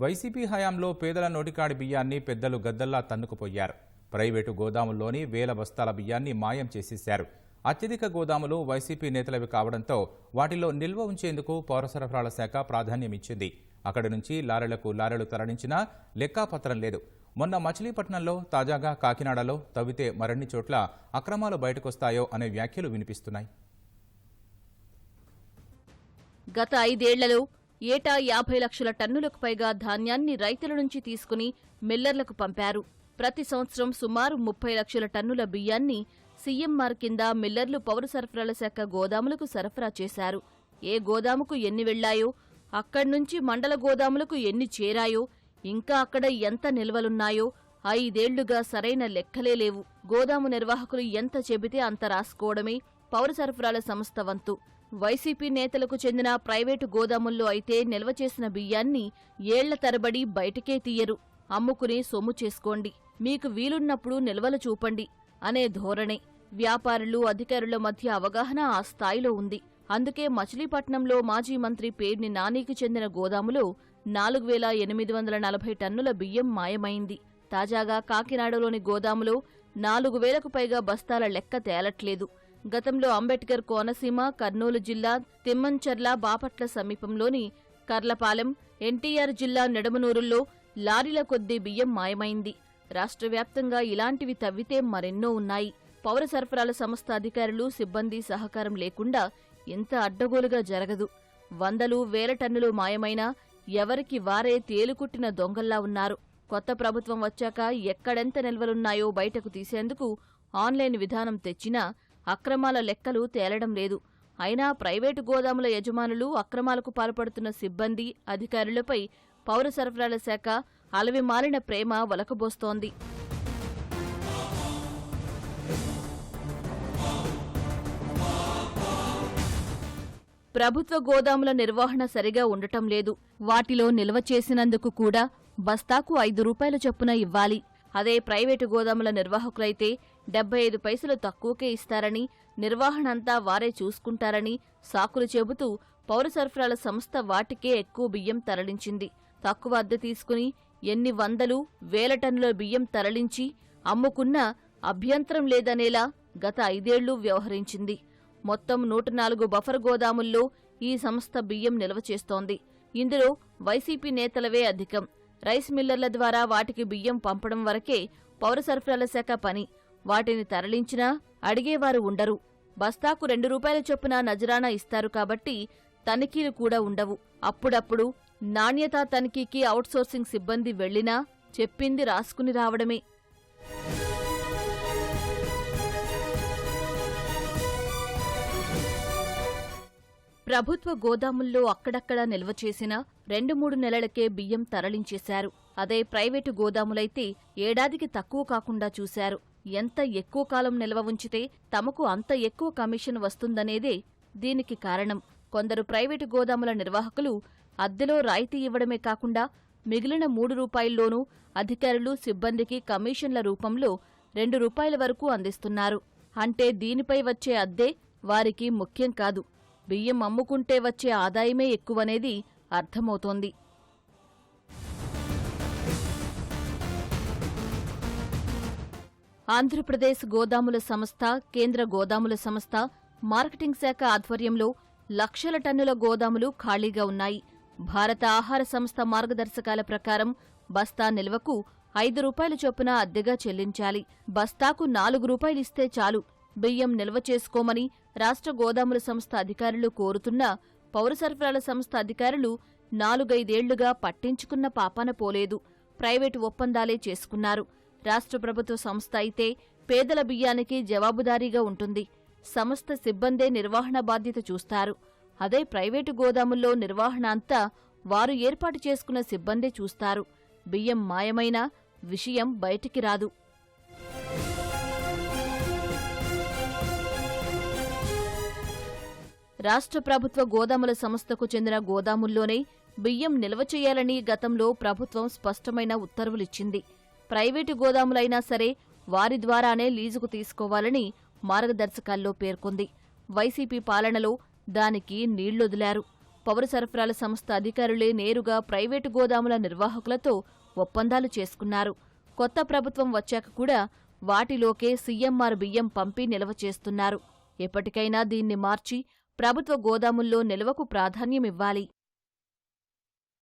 YCP హయాంలో పేదల నోటికాడి బియ్యాన్ని పెద్దలు గద్దల్లా తన్నుకుపోయారు. ప్రైవేటు గోదాముల్లోని వేల బస్తాల బియ్యాన్ని మాయం చేసేశారు. అత్యధిక గోదాములు వైసీపీ నేతలవి కావడంతో వాటిలో నిల్వ ఉంచేందుకు పౌర సరఫరాల శాఖ ప్రాధాన్యమిచ్చింది. అక్కడి నుంచి లారీలకు లారీలు తరలించినా లెక్కాపత్రం లేదు. మొన్న మచిలీపట్నంలో తాజాగా కాకినాడలో తవ్వితే మరిన్ని చోట్ల అక్రమాలు బయటకొస్తాయో అనే వ్యాఖ్యలు వినిపిస్తున్నాయి. గత ఐదేళ్ళలో ఏటా యాభై లక్షల టన్నులకు పైగా ధాన్యాన్ని రైతుల నుంచి తీసుకుని మిల్లర్లకు పంపారు. ప్రతి సంవత్సరం సుమారు ముప్పై లక్షల టన్నుల బియ్యాన్ని సీఎంఆర్ కింద మిల్లర్లు పౌర సరఫరాల శాఖ గోదాములకు సరఫరా చేశారు. ఏ గోదాముకు ఎన్ని వెళ్ళాయో అక్కడ్నుంచి మండల గోదాములకు ఎన్ని చేరాయో ఇంకా అక్కడ ఎంత నిల్వలున్నాయో ఐదేళ్ళుగా సరైన లెక్కలే లేవు. గోదాము నిర్వాహకులు ఎంత చెబితే అంత రాసుకోవడమే పౌర సరఫరాల సంస్థ వంతు. వైసీపీ నేతలకు చెందిన ప్రైవేటు గోదాముల్లో అయితే నిల్వ చేసిన బియ్యాన్ని ఏళ్ళ తరబడి బయటకే తీయరు. అమ్ముకుని సొమ్ము చేసుకోండి. మీకు వీలున్నప్పుడు నిల్వలు చూపండి అనే ధోరణే. వ్యాపారులు అధికారుల మధ్య అవగాహన ఆ స్థాయిలో ఉంది. అందుకే మచిలీపట్నంలో మాజీ మంత్రి పేర్ని నానికి చెందిన గోదాములో నాలుగు వేల ఎనిమిది వందల నలభై టన్నుల బియ్యం మాయమైంది. తాజాగా కాకినాడలోని గోదాములో నాలుగు వేలకు పైగా బస్తాల లెక్క తేలట్లేదు. గతంలో అంబేద్కర్ కోనసీమ కర్నూలు జిల్లా తిమ్మంచర్ల బాపట్ల సమీపంలోని కర్లపాలెం ఎన్టీఆర్ జిల్లా నెడమనూరుల్లో లారీల కొద్దీ బియ్యం మాయమైంది. రాష్ట్ర వ్యాప్తంగా ఇలాంటివి తవ్వితే మరెన్నో ఉన్నాయి. పౌర సరఫరాల సంస్థ అధికారులు సిబ్బంది సహకారం లేకుండా ఇంత అడ్డగోలుగా జరగదు. వందలు వేల టన్నులు మాయమైనా ఎవరికి వారే తేలుకుట్టిన దొంగల్లా ఉన్నారు. కొత్త ప్రభుత్వం వచ్చాక ఎక్కడెంత నిల్వలున్నాయో బయటకు తీసేందుకు ఆన్లైన్ విధానం తెచ్చినా అక్రమాల లెక్కలు తేలడం లేదు. అయినా ప్రైవేటు గోదాముల యజమానులు అక్రమాలకు పాల్పడుతున్న సిబ్బంది అధికారులపై పౌర సరఫరాల శాఖ అలవిమాలిన ప్రేమ వలకబోస్తోంది. ప్రభుత్వ గోదాముల నిర్వహణ సరిగా ఉండటం లేదు. వాటిలో నిల్వ చేసినందుకు కూడా బస్తాకు ఐదు రూపాయల చొప్పున ఇవ్వాలి. అదే ప్రైవేటు గోదాముల నిర్వాహకులైతే డెబ్బై ఐదు పైసలు తక్కువకే ఇస్తారని నిర్వహణంతా వారే చూసుకుంటారని సాకులు చెబుతూ పౌర సరఫరాల సంస్థ వాటికే ఎక్కువ బియ్యం తరలించింది. తక్కువ అద్దె తీసుకుని ఎన్ని వందలు వేల టన్నుల బియ్యం తరలించి అమ్ముకున్నా అభ్యంతరం లేదనేలా గత ఐదేళ్ళు వ్యవహరించింది. మొత్తం నూట నాలుగు బఫర్ గోదాముల్లో ఈ సంస్థ బియ్యం నిల్వ చేస్తోంది. ఇందులో వైసీపీ నేతలవే అధికం. రైస్ మిల్లర్ల ద్వారా వాటికి బియ్యం పంపడం వరకే పౌర సరఫరాల శాఖ పని. వాటిని తరలించినా అడిగేవారు ఉండరు. బస్తాకు రెండు రూపాయల చొప్పున నజరానా ఇస్తారు కాబట్టి తనిఖీలు కూడా ఉండవు. అప్పుడప్పుడు నాణ్యతా తనిఖీకి అవుట్సోర్సింగ్ సిబ్బంది వెళ్ళినా చెప్పింది రాసుకుని రావడమే. ప్రభుత్వ గోదాముల్లో అక్కడక్కడా నిల్వ చేసిన రెండు మూడు నెలలకే బియ్యం తరలించేశారు. అదే ప్రైవేటు గోదాములైతే ఏడాదికి తక్కువ కాకుండా చూశారు. ఎంత ఎక్కువ కాలం నిల్వ ఉంచితే తమకు అంత ఎక్కువ కమిషన్ వస్తుందనేదే దీనికి కారణం. కొందరు ప్రైవేటు గోదాముల నిర్వాహకులు అద్దెలో రాయితీ ఇవ్వడమే కాకుండా మిగిలిన మూడు రూపాయల్లోనూ అధికారులు సిబ్బందికి కమిషన్ల రూపంలో రెండు రూపాయల వరకు అందిస్తున్నారు. అంటే దీనిపై వచ్చే అద్దె వారికి ముఖ్యం కాదు. బియ్యం అమ్ముకుంటే వచ్చే ఆదాయమే ఎక్కువనేది అర్థమవుతోంది. ఆంధ్రప్రదేశ్ గోదాముల సంస్థ కేంద్ర గోదాముల సంస్థ మార్కెటింగ్ శాఖ ఆధ్వర్యంలో లక్షల టన్నుల గోదాములు ఖాళీగా ఉన్నాయి. భారత ఆహార సంస్థ మార్గదర్శకాల ప్రకారం బస్తా నిల్వకు ఐదు రూపాయల చొప్పున అద్దెగా చెల్లించాలి. బస్తాకు నాలుగు రూపాయలిస్తే చాలు. బియ్యం నిల్వ చేసుకోమని రాష్ట్ర గోదాముల సంస్థ అధికారులు కోరుతున్నా పౌర సరఫరాల సంస్థ అధికారులు నాలుగైదేళ్ళుగా పట్టించుకున్న పాపాన పోలేదు. ప్రైవేటు ఒప్పందాలే చేసుకున్నారు. రాష్ట్ర ప్రభుత్వ సంస్థ అయితే పేదల బియ్యానికి జవాబుదారీగా ఉంటుంది. సంస్థ సిబ్బందే నిర్వహణ బాధ్యత చూస్తారు. అదే ప్రైవేటు గోదాముల్లో నిర్వహణ అంతా వారు ఏర్పాటు చేసుకున్న సిబ్బందే చూస్తారు. బియ్యం మాయమైనా విషయం బయటికి రాదు. రాష్ట్ర ప్రభుత్వ గోదాముల సంస్థకు చెందిన గోదాముల్లోనే బియ్యం నిల్వ చేయాలని గతంలో ప్రభుత్వం స్పష్టమైన ఉత్తర్వులిచ్చింది. ప్రైవేటు గోదాములైనా సరే వారి ద్వారానే లీజుకు తీసుకోవాలని మార్గదర్శకాల్లో పేర్కొంది. వైసీపీ పాలనలో దానికి నీళ్ళొదిలారు. పౌర సరఫరాల సంస్థ అధికారులే నేరుగా ప్రైవేటు గోదాముల నిర్వాహకులతో ఒప్పందాలు చేసుకున్నారు. కొత్త ప్రభుత్వం వచ్చాక కూడా వాటిలోకే సీఎంఆర్ బియ్యం పంపి నిల్వ చేస్తున్నారు. ఎప్పటికైనా దీన్ని మార్చి ప్రభుత్వ గోదాముల్లో నిల్వకు ప్రాధాన్యమివ్వాలి.